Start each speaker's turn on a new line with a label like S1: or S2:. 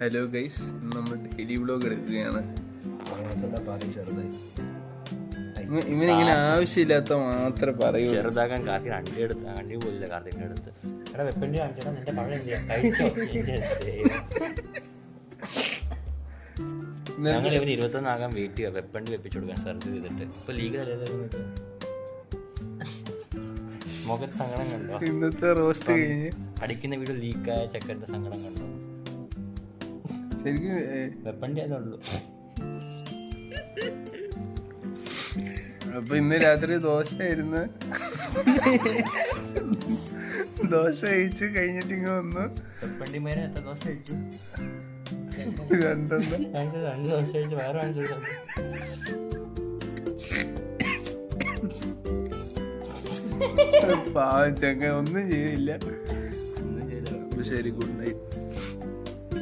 S1: Hello guys നമ്മൾ daily vlog എടുക്കുകയാണ്. ഇങ്ങനെ ഇവനിങ്ങനെ ആവശ്യമില്ലാത്ത മാത്രമേ പറയൂ.
S2: ചെറുതാക്കാൻ കാർത്തി അണ്ടി എടുത്ത് അണ്ടി പോലില്ല കാർത്തിന്റെ അടുത്ത്. എടാ നിന്റെ പഴം എന്തിയാ? കഴിച്ചോ? എന്റെ ദൈവം. ഞങ്ങൾ ഇവന് ഇരുപത്തൊന്നാകാൻ വെയിറ്റ് ചെയ്യുക വെപ്പണ്ടി വെപ്പിച്ചു കൊടുക്കാൻ സെർച്ച് ചെയ്തിട്ട്. ഇപ്പൊ ലീഗൽ മുഖത്ത് സങ്കടം കണ്ടോ?
S1: ഇന്നത്തെ റോസ്റ്റ് കഴിഞ്ഞ്.
S2: അടിക്കുന്ന വീട് ലീക്കായ ചെക്കന്റെ സങ്കടം കണ്ടോ?
S1: ശരിക്കും അപ്പൊ ഇന്ന് രാത്രി ദോശ ആയിരുന്നു ദോശ കഴിച്ച് കഴിഞ്ഞിട്ട് ഇങ്ങ വന്നു.
S2: വെപ്പണ്ടി മേലെ എത്ര ദോശ കഴിച്ചു?
S1: രണ്ടെണ്ണം.
S2: കാണിച്ചു രണ്ട് ദോശ കഴിച്ച് വേറെ കാണിച്ചു
S1: പാവം ചങ്ങ ഒന്നും ചെയ്തില്ല.
S2: ഒന്നും ചെയ്തില്ല.
S1: ശരി ഗുഡ് നൈറ്റ്.